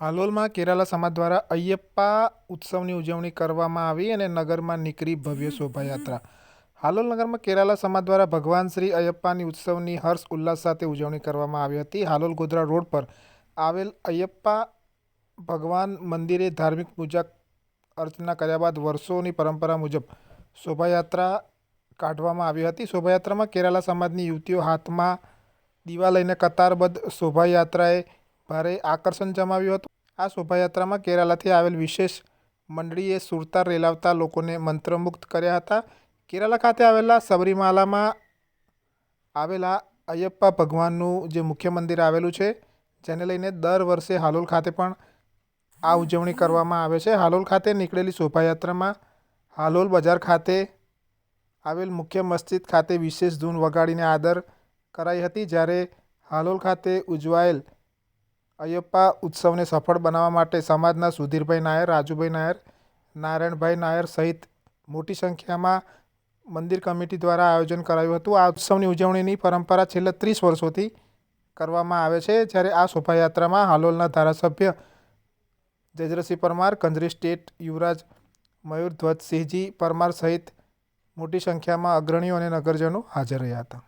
હાલોલમાં કેરાલા સમાજ દ્વારા અયપ્પા ઉત્સવની ઉજવણી કરવામાં આવી અને નગરમાં નીકળી ભવ્ય શોભાયાત્રા. હાલોલ નગરમાં કેરાલા સમાજ દ્વારા ભગવાન શ્રી અયપ્પાની ઉત્સવની હર્ષ ઉલ્લાસ સાથે ઉજવણી કરવામાં આવી હતી. હાલોલ ગોધરા રોડ પર આવેલ અયપ્પા ભગવાન મંદિરે ધાર્મિક પૂજા અર્ચના કર્યા બાદ વર્ષોની પરંપરા મુજબ શોભાયાત્રા કાઢવામાં આવી હતી. શોભાયાત્રામાં કેરાલા સમાજની યુવતીઓ હાથમાં દીવા લઈને કતારબદ્ધ શોભાયાત્રાએ ભારે આકર્ષણ જમાવ્યું હતું. આ શોભાયાત્રામાં કેરાલાથી આવેલ વિશેષ મંડળીએ સુરતાર રેલાવતા લોકોને મંત્રમુગ્ધ કર્યા હતા. કેરાલા ખાતે આવેલા સબરીમાલામાં આવેલા અયપ્પા ભગવાનનું જે મુખ્ય મંદિર આવેલું છે, જેને લઈને દર વર્ષે હાલોલ ખાતે પણ આ ઉજવણી કરવામાં આવે છે. હાલોલ ખાતે નીકળેલી શોભાયાત્રામાં હાલોલ બજાર ખાતે આવેલ મુખ્ય મસ્જિદ ખાતે વિશેષ ધૂન વગાડીને આદર કરાઈ હતી. જ્યારે હાલોલ ખાતે ઉજવાયેલ અયપ્પા ઉત્સવને સફળ બનાવવા માટે સમાજના સુધીરભાઈ નાયર, રાજુભાઈ નાયર, નારાયણભાઈ નાયર સહિત મોટી સંખ્યામાં મંદિર કમિટી દ્વારા આયોજન કરાયું હતું. આ ઉત્સવની ઉજવણીની પરંપરા છેલ્લા ત્રીસ વર્ષોથી કરવામાં આવે છે. જ્યારે આ શોભાયાત્રામાં હાલોલના ધારાસભ્ય જજરસિંહ પરમાર, કંજરી સ્ટેટ યુવરાજ મયુર ધ્વજસિંહજી પરમાર સહિત મોટી સંખ્યામાં અગ્રણીઓ અને નગરજનો હાજર રહ્યા હતા.